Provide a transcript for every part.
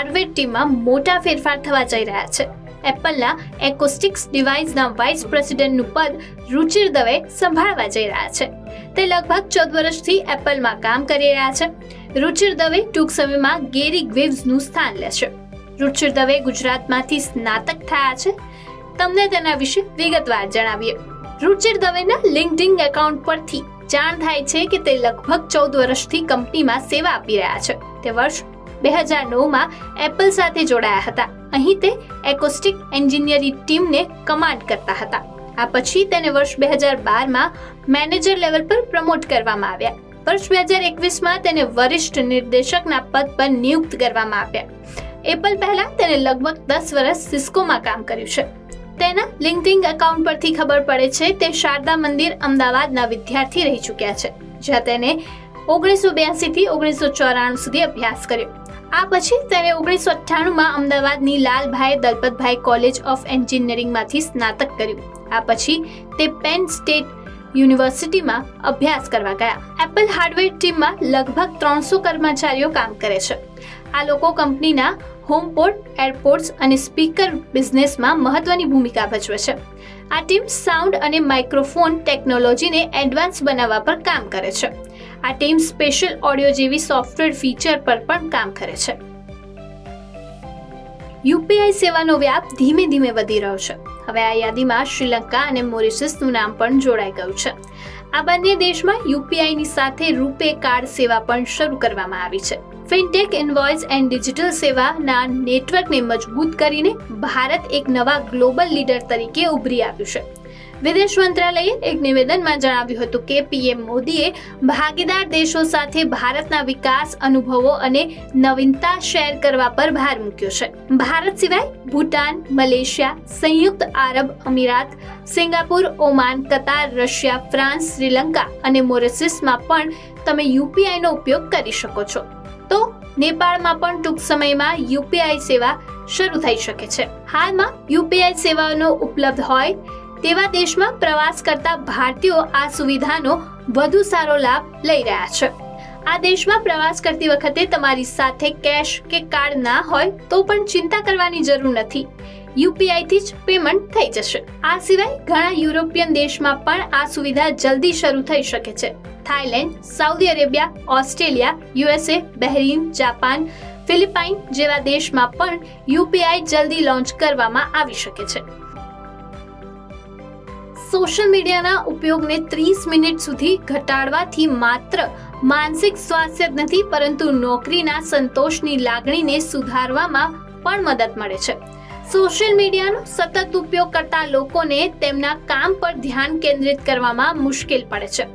Hardware ટીમમાં મોટા ફેરફાર થવા જઈ રહ્યા છે. એપલના એકોસ્ટિક્સ ડિવાઇસના વાઇસ પ્રેસિડેન્ટનું પદ રુચિર દવે સંભાળવા જઈ રહ્યા છે. તે લગભગ ચૌદ વર્ષથી એપલમાં કામ કરી રહ્યા છે. રુચિર દવે ટૂંક સમયમાં ગેરી ગ્વિવ્સનું સ્થાન લેશે. રુચિર દવે ગુજરાતમાંથી સ્નાતક થયા છે. તમને તેના વિશે વિગતવાર જણાવીએ. રુચિર દવેના લિંકડિંગ એકાઉન્ટ પરથી જાણ થાય છે કે તે લગભગ ચૌદ વર્ષથી કંપનીમાં સેવા આપી રહ્યા છે. તે વર્ષ બે હજાર નવમાં એપલ સાથે જોડાયા હતા. અહીં તે એકોસ્ટિક એન્જિનિયરિંગ ટીમને કમાન્ડ કરતા હતા. આ પછી તેને વર્ષ બે હજાર બારમાં મેનેજર લેવલ પર પ્રમોટ કરવામાં આવ્યા. વર્ષ બે હજાર એકવીસમાં તેને વરિષ્ઠ નિર્દેશકના પદ પર નિયુક્ત કરવામાં આવ્યા. એપલ પહેલા તેને લગભગ દસ વર્ષ સિસ્કોમાં કામ કર્યું છે. તેના લિંકિંગ એકાઉન્ટ પરથી ખબર પડે છે તે શારદા મંદિર અમદાવાદના વિદ્યાર્થી રહી ચૂક્યા છે, જ્યાં તેને ઓગણીસો બ્યાસીથી ઓગણીસો ચોરાણું સુધી અભ્યાસ કર્યો. આ પછી તેણે ઓગણીસો અઠ્ઠાણુંમાં અમદાવાદની લાલભાઈ દલપતભાઈ કોલેજ ઓફ એન્જિનિયરિંગમાંથી સ્નાતક કર્યું. આ પછી તે પેન સ્ટેટ યુનિવર્સિટીમાં અભ્યાસ કરવા ગયા. એપલ હાર્ડવેર ટીમમાં લગભગ ત્રણસો કર્મચારીઓ કામ કરે છે. આ લોકો કંપનીના હોમપોર્ટ એરપોર્ટ્સ અને સ્પીકર બિઝનેસમાં મહત્વની ભૂમિકા ભજવે છે. આ ટીમ સાઉન્ડ અને માઇક્રોફોન ટેકનોલોજીને એડવાન્સ બનાવવા પર કામ કરે છે. આ ટીમ સ્પેશિયલ ઓડિયો જેવી સોફ્ટવેર ફીચર પર પણ કામ કરે છે. યુપીઆઈ સેવાનો વ્યાપ ધીમે ધીમે વધી રહ્યો છે. હવે આ યાદીમાં શ્રીલંકા અને મોરિશસનું નામ પણ જોડાઈ ગયું છે. આ બંને દેશમાં યુપીઆઈની સાથે રૂપે કાર્ડ સેવા પણ શરૂ કરવામાં આવી છે. ફિનટેક ઇનવોઇસ એન્ડ ડિજિટલ સેવાના નેટવર્કને મજબૂત કરીને ભારત એક નવા ગ્લોબલ લીડર તરીકે ઉભરી આવ્યું છે. વિદેશ મંત્રાલયે એક નિવેદનમાં જણાવ્યું હતું કે પીએમ મોદીએ ભાગીદાર દેશો સાથે ભારતના વિકાસ, અનુભવો અને નવીનતા શેર કરવા પર ભાર મૂક્યો છે. ભારત સિવાય ભૂટાન, મલેશિયા, સંયુક્ત આરબ અમીરાત, Singapore, Oman, Qatar, Russia, France, Sri Lanka અને મોરિશિસમાં પણ તમે યુપીઆઈનો ઉપયોગ કરી શકો છો. તો નેપાળમાં પણ ટૂંક સમયમાં યુપીઆઈ સેવા શરૂ થઈ શકે છે. હાલમાં યુપીઆઈ સેવાનો ઉપલબ્ધ હોય તેવા દેશમાં પ્રવાસ કરતા ભારતીયો આ સુવિધાનો વધુ સારો લાભ લઈ રહ્યા છે. આ દેશમાં પ્રવાસ કરતી વખતે તમારી સાથે કેશ કે કાર્ડ ના હોય તો પણ ચિંતા કરવાની જરૂર નથી. યુપીઆઈથી જ પેમેન્ટ થઈ જશે. આ સિવાય ઘણા યુરોપિયન દેશમાં પણ આ સુવિધા જલ્દી શરૂ થઈ શકે છે. Thailand, Saudi Arabia, Australia, USA, Bahrain, Japan Philippine જેવા દેશમાં પણ યુપીઆઈ જલ્દી લોન્ચ કરવામાં આવી શકે છે. સોશિયલ મીડિયાના ઉપયોગને ત્રીસ મિનિટ સુધી ઘટાડવાથી માત્ર માનસિક સ્વાસ્થ્ય જ નથી, પરંતુ નોકરીના સંતોષની લાગણીને સુધારવામાં પણ મદદ મળે છે. સોશિયલ મીડિયાનો સતત ઉપયોગ કરતા લોકોને તેમના કામ પર ધ્યાન કેન્દ્રિત કરવામાં મુશ્કેલ પડે છે.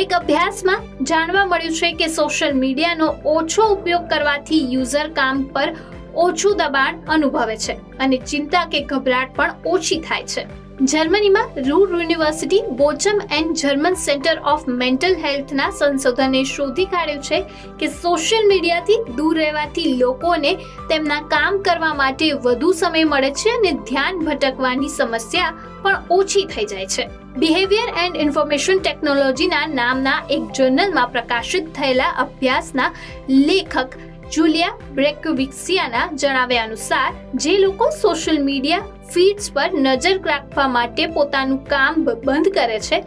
એક અભ્યાસમાં જાણવા મળ્યું છે કે સોશિયલ મીડિયાનો ઓછો ઉપયોગ કરવાથી યુઝર કામ પર ઓછું દબાણ અનુભવે છે અને ચિંતા કે ગભરાટ પણ ઓછી થાય છે. જર્મનીમાં Ruhr university, Bochum and German centre of mental હેલ્થના સંશોધને શોધી કાઢ્યું છે કે સોશિયલ મીડિયાથી દૂર રહેવાથી લોકોને તેમના કામ કરવા માટે વધુ સમય મળે છે અને ધ્યાન ભટકવાની સમસ્યા પણ ઓછી થઈ જાય છે. બિહેવિયર એન્ડ ઇન્ફોર્મેશન ટેકનોલોજીના નામના એક જર્નલમાં પ્રકાશિત થયેલા અભ્યાસના લેખક જુલિયા બ્રેકોવિક્સિયાના જણાવ્યા અનુસાર, જે લોકો સોશિયલ મીડિયા ફીડ્સ પર નજર રાખવા માટે પોતાનું કામ બંધ કરે છે,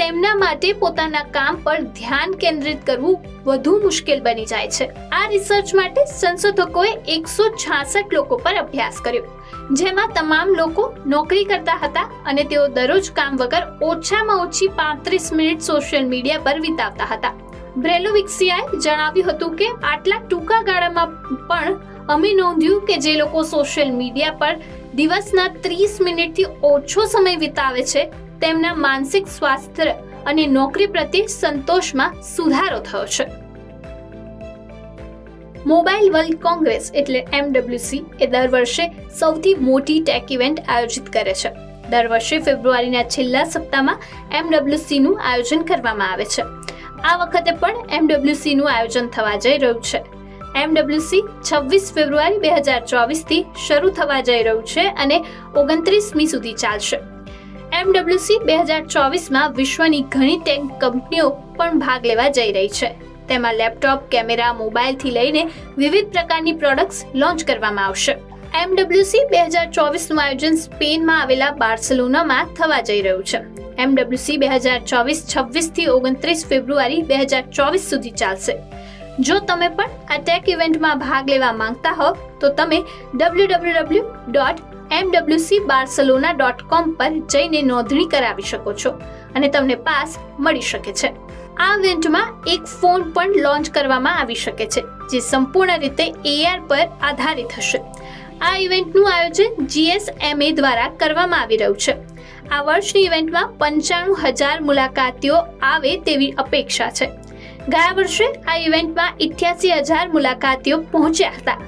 તેમના માટે પોતાના કામ પર ધ્યાન કેન્દ્રિત કરવું વધુ મુશ્કેલ બની જાય છે. આ રિસર્ચ માટે સંશોધકોએ એકસો છાસઠ લોકો પર અભ્યાસ કર્યો, જેમાં તમામ લોકો નોકરી કરતા હતા અને તેઓ દરરોજ કામ વગર ઓછામાં ઓછી પાંત્રીસ મિનિટ સોશિયલ મીડિયા પર વિતાવતા હતા. બ્રેલોવિક્સિયાએ જણાવ્યું હતું કે આટલા ટૂંકા ગાળામાં પણ અમે નોંધ્યું કે જે લોકો સોશિયલ મીડિયા પર દિવસના ત્રીસ મિનિટથી ઓછો સમય વિતાવે છે, તેમના માનસિક સ્વાસ્થ્ય અને નોકરી પ્રત્યે સંતોષમાં સુધારો થયો છે. મોબાઈલ વર્લ્ડ કોંગ્રેસ એટલે એમડબ્લ્યુસી એ દર વર્ષે સૌથી મોટી ટેક ઇવેન્ટ આયોજિત કરે છે. દર વર્ષે ફેબ્રુઆરીના છેલ્લા સપ્તાહમાં એમડબ્લ્યુસીનું આયોજન કરવામાં આવે છે. આ વખતે પણ એમડબ્લ્યુસીનું આયોજન થવા જઈ રહ્યું છે. એમડબ્લ્યુસી છવ્વીસ ફેબ્રુઆરી બે હજાર ચોવીસથી શરૂ થવા જઈ રહ્યું છે અને ઓગણત્રીસમી સુધી ચાલશે. એમડબ્લ્યુસી બે હજાર ચોવીસમાં વિશ્વની ઘણી ટેક કંપનીઓ પણ ભાગ લેવા જઈ રહી છે. તેમાં લેપટોપ, કેમેરા, મોબાઈલથી લઈને વિવિધ પ્રકારની પ્રોડક્ટ્સ લોન્ચ કરવામાં આવશે. એમડબ્લ્યુસી બે હજાર ચોવીસનું આયોજન સ્પેનમાં આવેલા બાર્સેલોનામાં થવા જઈ રહ્યું છે. એમડબ્લ્યુસી બે હજાર ચોવીસ છવ્વીસથી ઓગણત્રીસ ફેબ્રુઆરી બે હજાર ચોવીસ સુધી ચાલશે. જો તમે પણ આ ટેક ઇવેન્ટમાં ભાગ લેવા માંગતા હો તો તમે W W W dot MWC Barcelona dot com પર જઈને નોંધણી કરાવી શકો છો અને તમને પાસ મળી શકે છે. આ ઇવેન્ટમાં એક ફોન પણ લોન્ચ કરવામાં આવી શકે છે, જે સંપૂર્ણ રીતે એઆર પર આધારિત હશે. આ ઇવેન્ટનું આયોજન જીએસએમએ દ્વારા કરવામાં આવી રહ્યું છે. આ વર્ષની ઇવેન્ટમાં પંચાણું હજાર મુલાકાતીઓ આવે તેવી અપેક્ષા છે. ગયા વર્ષે આ ઇવેન્ટમાં ઇઠ્યાસી હજાર મુલાકાતીઓ પહોંચ્યા હતા.